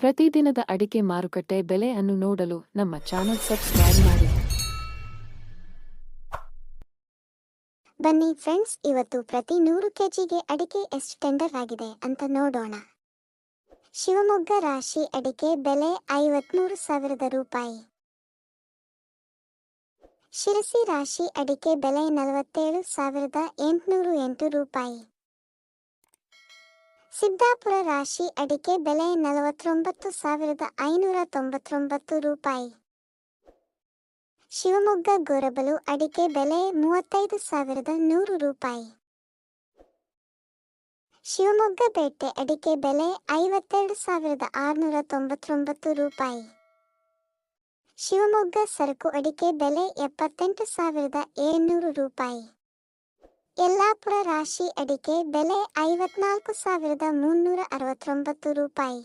ಪ್ರತಿದಿನದ ಅಡಿಕೆ ಮಾರುಕಟ್ಟೆ ಬೆಲೆ ಅನ್ನು ನೋಡಲು ನಮ್ಮ ಚಾನೆಲ್ ಸಬ್ಸ್ಕ್ರೈಬ್ ಮಾಡಿ. ಬನ್ನಿ ಫ್ರೆಂಡ್ಸ್, ಇವತ್ತು ಪ್ರತಿ ನೂರು ಕೆಜಿಗೆ ಅಡಿಕೆ ಎಷ್ಟು ಟೆಂಡರ್ ಆಗಿದೆ ಅಂತ ನೋಡೋಣ. ಶಿವಮೊಗ್ಗ ರಾಶಿ ಅಡಿಕೆ ಬೆಲೆ ಐವತ್ಮೂರು ಸಾವಿರದ ರೂಪಾಯಿ. ಶಿರಸಿ ರಾಶಿ ಅಡಿಕೆ ಬೆಲೆ ನಲವತ್ತೇಳು ಸಾವಿರದ ಎಂಟುನೂರು ಎಂಟು ರೂಪಾಯಿ. ಸಿದ್ದಾಪುರ ರಾಶಿ ಅಡಿಕೆ ಬೆಲೆ ನಲವತ್ತೊಂಬತ್ತು ಸಾವಿರದ ಐನೂರ ತೊಂಬತ್ತೊಂಬತ್ತು ರೂಪಾಯಿ. ಶಿವಮೊಗ್ಗ ಗೊರಬಲು ಅಡಿಕೆ ಬೆಲೆ ಮೂವತ್ತೈದು ಸಾವಿರದ ನೂರು ರೂಪಾಯಿ. ಶಿವಮೊಗ್ಗ ಪೇಟೆ ಅಡಿಕೆ ಬೆಲೆ ಐವತ್ತೆರಡು ಸಾವಿರದ ಆರುನೂರ ತೊಂಬತ್ತೊಂಬತ್ತು ರೂಪಾಯಿ. ಶಿವಮೊಗ್ಗ ಸರಕು ಅಡಿಕೆ ಬೆಲೆ ಎಪ್ಪತ್ತೆಂಟು ಸಾವಿರದ ಏಳ್ನೂರು ರೂಪಾಯಿ. ಯಲ್ಲಾಪುರ ರಾಶಿ ಅಡಿಕೆ ಬೆಲೆ ಐವತ್ನಾಲ್ಕು ಸಾವಿರದ ಮುನ್ನೂರ ಅರವತ್ತೊಂಬತ್ತು ರೂಪಾಯಿ.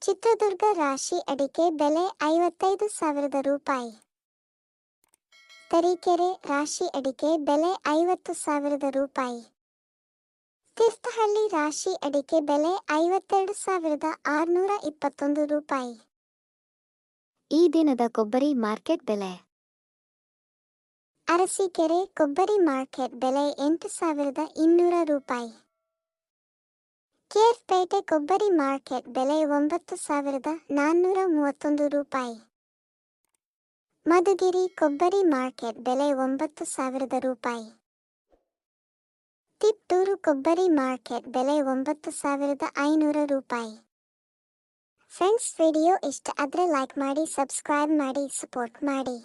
ಚಿತ್ರದುರ್ಗ ರಾಶಿ ಅಡಿಕೆ ಬೆಲೆ ಐವತ್ತೈದು ಸಾವಿರದ ರೂಪಾಯಿ. ತರೀಕೆರೆ ರಾಶಿ ಅಡಿಕೆ ಬೆಲೆ ಐವತ್ತು ಸಾವಿರದ ರೂಪಾಯಿ. ತೀರ್ಥಹಳ್ಳಿ ರಾಶಿ ಅಡಿಕೆ ಬೆಲೆ ಐವತ್ತೆರಡು ಸಾವಿರದ ಆರುನೂರ ಇಪ್ಪತ್ತೊಂದು ರೂಪಾಯಿ. ಈ ದಿನದ ಕೊಬ್ಬರಿ ಮಾರ್ಕೆಟ್ ಬೆಲೆ ಅರಸೀಕೆರೆ ಕೊಬ್ಬರಿ ಮಾರ್ಕೆಟ್ ಬೆಲೆ ಎಂಟು ಸಾವಿರದ ಇನ್ನೂರ ರೂಪಾಯಿ. ಕೇರ್ಪೇಟೆ ಕೊಬ್ಬರಿ ಮಾರ್ಕೆಟ್ ಬೆಲೆ ಒಂಬತ್ತು ಸಾವಿರದ ನಾನ್ನೂರ ಮೂವತ್ತೊಂದು ರೂಪಾಯಿ. ಮಧುಗಿರಿ ಕೊಬ್ಬರಿ ಮಾರ್ಕೆಟ್ ಬೆಲೆ ಒಂಬತ್ತು ಸಾವಿರದ ರೂಪಾಯಿ. ತಿಪ್ಪೂರು ಕೊಬ್ಬರಿ ಮಾರ್ಕೆಟ್ ಬೆಲೆ ಒಂಬತ್ತು ಸಾವಿರದ ಐನೂರ ರೂಪಾಯಿ. ಫ್ರೆಂಡ್ಸ್, ವಿಡಿಯೋ ಇಷ್ಟ ಆದರೆ ಲೈಕ್ ಮಾಡಿ ಸಬ್ಸ್ಕ್ರೈಬ್ ಮಾಡಿ ಸಪೋರ್ಟ್ ಮಾಡಿ.